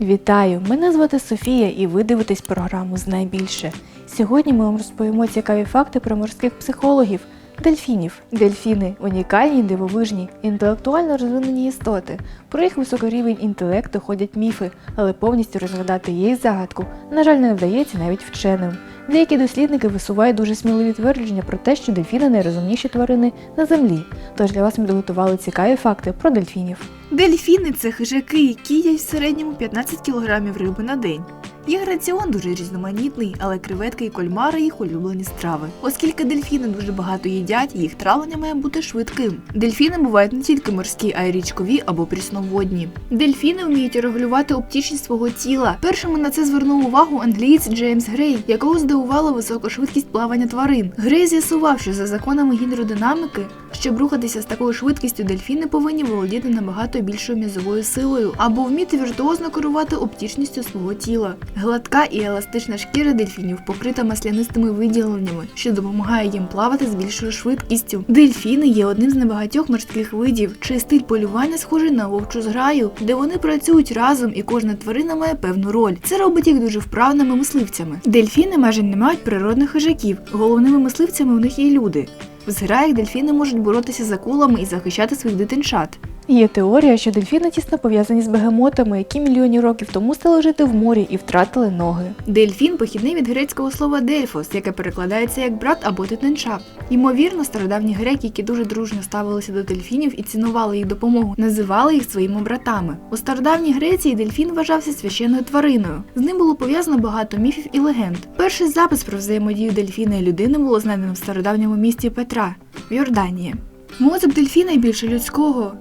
Вітаю! Мене звати Софія і ви дивитесь програму Знай більше. Сьогодні ми вам розповімо цікаві факти про морських психологів. Дельфінів. Дельфіни унікальні, дивовижні, інтелектуально розвинені істоти. Про їх високий рівень інтелекту ходять міфи, але повністю розгадати їх загадку, на жаль, не вдається навіть вченим. Деякі дослідники висувають дуже сміливі твердження про те, що дельфіни найрозумніші тварини на землі. Тож для вас ми підготували цікаві факти про дельфінів. Дельфіни це хижаки, які їдять в середньому 15 кг риби на день. Їх раціон дуже різноманітний, але креветки і кальмари їх улюблені страви. Оскільки дельфіни дуже багато їдять, їх травлення має бути швидким. Дельфіни бувають не тільки морські, а й річкові або прісноводні. Дельфіни вміють регулювати оптичність свого тіла. Першими на це звернув увагу англієць Джеймс Грей, якого здивувала висока швидкість плавання тварин. Грей з'ясував, що за законами гідродинаміки, щоб рухатися з такою швидкістю, дельфіни повинні володіти набагато більшою м'язовою силою або вміти віртуозно керувати оптичністю свого тіла. Гладка і еластична шкіра дельфінів покрита маслянистими виділеннями, що допомагає їм плавати з більшою швидкістю. Дельфіни є одним з небагатьох морських видів, чий стиль полювання схожий на вовчу зграю, де вони працюють разом і кожна тварина має певну роль. Це робить їх дуже вправними мисливцями. Дельфіни майже не мають природних хижаків. Головними мисливцями у них є люди. В зграях дельфіни можуть боротися з акулами і захищати своїх дитинчат. Є теорія, що дельфіни тісно пов'язані з бегемотами, які мільйонів років тому стали жити в морі і втратили ноги. Дельфін похідний від грецького слова дельфос, яке перекладається як брат або дитинча. Ймовірно, стародавні греки, які дуже дружньо ставилися до дельфінів і цінували їх допомогу, називали їх своїми братами. У стародавній Греції дельфін вважався священною твариною. З ним було пов'язано багато міфів і легенд. Перший запис про взаємодію дельфіна і людини було знайдено в стародавньому місті Петра в Йорданії. Мозок дельфіна більше людського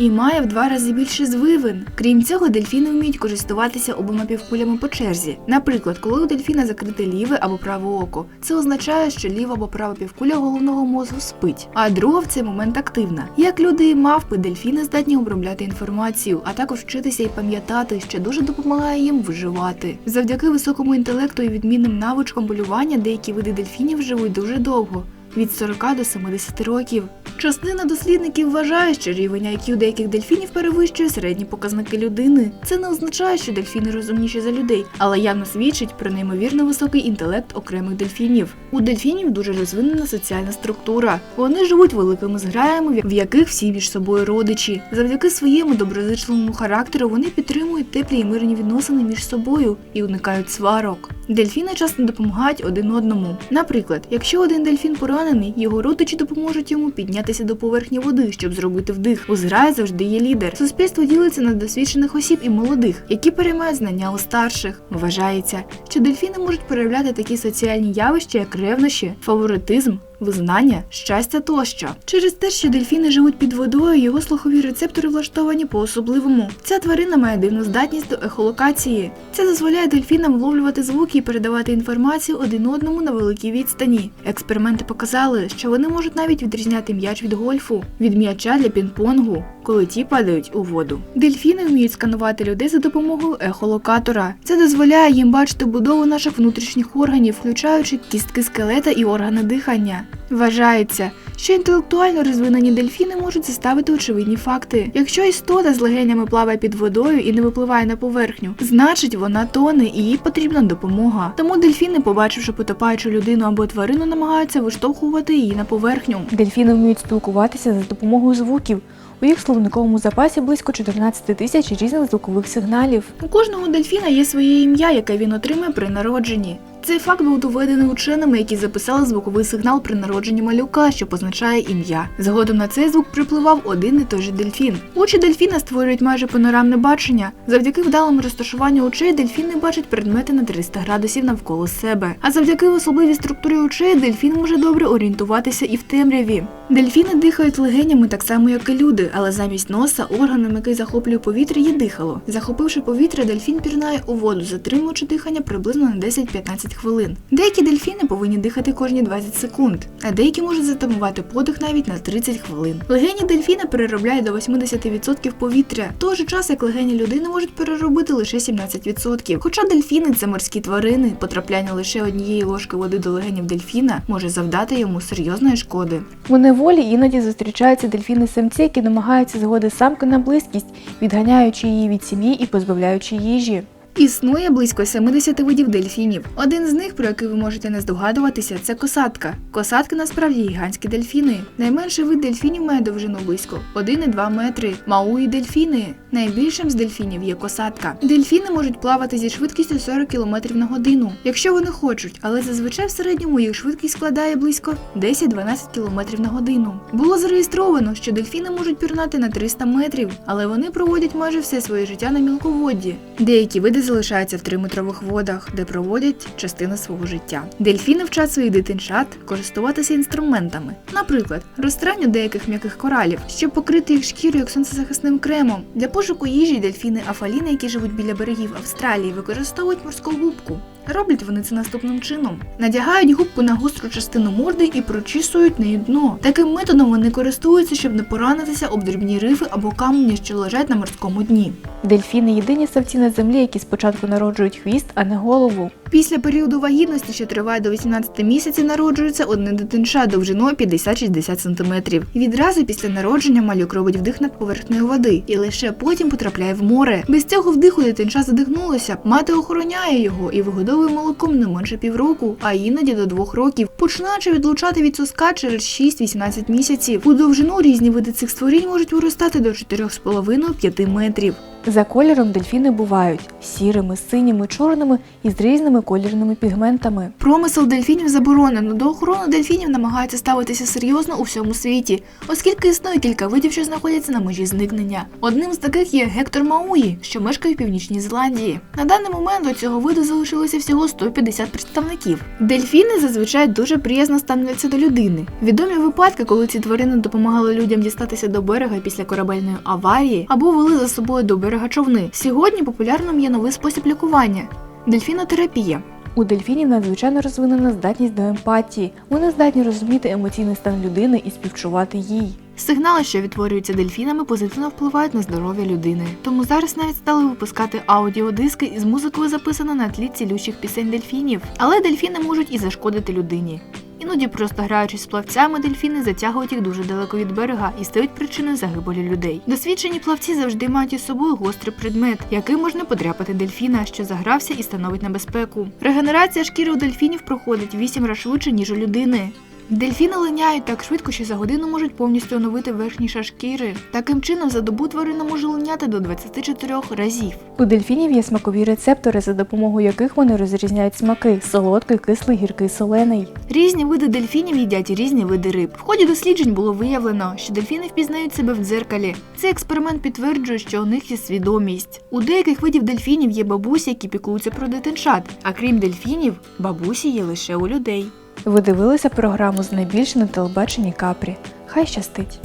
і має в два рази більше звивин. Крім цього, дельфіни вміють користуватися обома півкулями по черзі. Наприклад, коли у дельфіна закрите ліве або праве око, це означає, що ліва або права півкуля головного мозку спить, а друга в цей момент активна. Як люди і мавпи, дельфіни здатні обробляти інформацію, а також вчитися і пам'ятати, що дуже допомагає їм виживати. Завдяки високому інтелекту і відмінним навичкам полювання деякі види дельфінів живуть дуже довго. Від 40 до 70 років. Частина дослідників вважає, що рівень IQ деяких дельфінів перевищує середні показники людини. Це не означає, що дельфіни розумніші за людей, але явно свідчить про неймовірно високий інтелект окремих дельфінів. У дельфінів дуже розвинена соціальна структура. Вони живуть великими зграями, в яких всі між собою родичі. Завдяки своєму доброзичливому характеру вони підтримують теплі і мирні відносини між собою і уникають сварок. Дельфіни часто допомагають один одному. Наприклад, якщо один дельфін поранений, його родичі допоможуть йому піднятися до поверхні води, щоб зробити вдих. У зграї завжди є лідер. Суспільство ділиться на досвідчених осіб і молодих, які переймають знання у старших. Вважається, що дельфіни можуть проявляти такі соціальні явища, як ревнощі, фаворитизм. Визнання, щастя тощо. Через те, що дельфіни живуть під водою, його слухові рецептори влаштовані по-особливому. Ця тварина має дивну здатність до ехолокації. Це дозволяє дельфінам вловлювати звуки і передавати інформацію один одному на великій відстані. Експерименти показали, що вони можуть навіть відрізняти м'яч від гольфу, від м'яча для пінг-понгу, коли ті падають у воду. Дельфіни вміють сканувати людей за допомогою ехолокатора. Це дозволяє їм бачити будову наших внутрішніх органів, включаючи кістки скелета і органи дихання. Вважається, що інтелектуально розвинені дельфіни можуть заставити очевидні факти. Якщо істота з легенями плаває під водою і не випливає на поверхню, значить вона тоне і їй потрібна допомога. Тому дельфіни, побачивши потопаючу людину або тварину, намагаються виштовхувати її на поверхню. Дельфіни вміють спілкуватися за допомогою звуків. У їх словниковому запасі близько 14 тисяч різних звукових сигналів. У кожного дельфіна є своє ім'я, яке він отримає при народженні. Цей факт був доведений ученими, які записали звуковий сигнал при народженні малюка, що позначає ім'я. Згодом на цей звук припливав один і той же дельфін. Очі дельфіна створюють майже панорамне бачення. Завдяки вдалому розташуванню очей дельфіни бачать предмети на 300 градусів навколо себе. А завдяки особливій структурі очей дельфін може добре орієнтуватися і в темряві. Дельфіни дихають легенями так само, як і люди, але замість носа органом, який захоплює повітря, є дихало. Захопивши повітря, дельфін пірнає у воду, затримуючи дихання приблизно на 10-15 хвилин. Деякі дельфіни повинні дихати кожні 20 секунд, а деякі можуть затамувати подих навіть на 30 хвилин. Легені дельфіна переробляють до 80% повітря, в той же час як легені людини можуть переробити лише 17%. Хоча дельфіни це морські тварини, потрапляння лише однієї ложки води до легенів дельфіна може завдати йому серйозної шкоди. У неволі іноді зустрічаються дельфіни-самці, які намагаються згоди самки на близькість, відганяючи її від сім'ї і позбавляючи їжі. Існує близько 70 видів дельфінів. Один з них, про який ви можете не здогадуватися, це косатка. Косатки насправді гігантські дельфіни. Найменший вид дельфінів має довжину близько 1,2 метри. Мауї дельфіни. Найбільшим з дельфінів є косатка. Дельфіни можуть плавати зі швидкістю 40 км на годину, якщо вони хочуть, але зазвичай в середньому їх швидкість складає близько 10-12 км на годину. Було зареєстровано, що дельфіни можуть пірнати на 300 метрів, але вони проводять майже все своє життя на мілководді. Деякі види залишаються в 3-метрових водах, де проводять частину свого життя. Дельфіни вчать своїх дитинчат користуватися інструментами, наприклад, розтиранню деяких м'яких коралів, щоб покрити їх шкіру як сонцезахисним кремом. Для пошуку їжі дельфіни афаліни, які живуть біля берегів Австралії, використовують морську губку. Роблять вони це наступним чином: надягають губку на гостру частину морди і прочісують нею дно. Таким методом вони користуються, щоб не поранитися об дрібні рифи або камені, що лежать на морському дні. Дельфіни єдині савці на землі, які спочатку народжують хвіст, а не голову. Після періоду вагітності, що триває до 18 місяців, народжується одне дитинча довжиною 50-60 см. Відразу після народження малюк робить вдих над поверхнею води і лише потім потрапляє в море. Без цього вдиху дитинча задихнулося. Мати охороняє його і вигодовує молоком не менше півроку, а іноді до двох років, починаючи відлучати від соска через 6-18 місяців. У довжину різні види цих створінь можуть виростати до 4,5-5 метрів. За кольором дельфіни бувають сірими, синіми, чорними і з різними колірними пігментами. Промисел дельфінів заборонено. До охорони дельфінів намагаються ставитися серйозно у всьому світі, оскільки існує кілька видів, що знаходяться на межі зникнення. Одним з таких є Гектор Мауї, що мешкає в Північній Зеландії. На даний момент у цього виду залишилося всього 150 представників. Дельфіни зазвичай дуже приязно ставляться до людини. Відомі випадки, коли ці тварини допомагали людям дістатися до берега після корабельної аварії або вели за собою до берега човни. Сьогодні популярним є новий спосіб лікування дельфінотерапія. У дельфінів надзвичайно розвинена здатність до емпатії. Вони здатні розуміти емоційний стан людини і співчувати їй. Сигнали, що відтворюються дельфінами, позитивно впливають на здоров'я людини. Тому зараз навіть стали випускати аудіодиски із музикою, записаною на тлі цілющих пісень дельфінів. Але дельфіни можуть і зашкодити людині. Іноді, просто граючись з плавцями, дельфіни затягують їх дуже далеко від берега і стають причиною загибелі людей. Досвідчені плавці завжди мають із собою гострий предмет, яким можна подряпати дельфіна, що загрався і становить небезпеку. Регенерація шкіри у дельфінів проходить 8 разів швидше, ніж у людини. Дельфіни линяють так швидко, що за годину можуть повністю оновити верхній шар шкіри. Таким чином, за добу тварина може линяти до 24 разів. У дельфінів є смакові рецептори, за допомогою яких вони розрізняють смаки солодкий, кислий, гіркий, солений. Різні види дельфінів їдять різні види риб. В ході досліджень було виявлено, що дельфіни впізнають себе в дзеркалі. Цей експеримент підтверджує, що у них є свідомість. У деяких видів дельфінів є бабусі, які піклуються про дитинчат. А крім дельфінів, бабусі є лише у людей. Ви дивилися програму з найбільше на телебаченні Капрі. Хай щастить!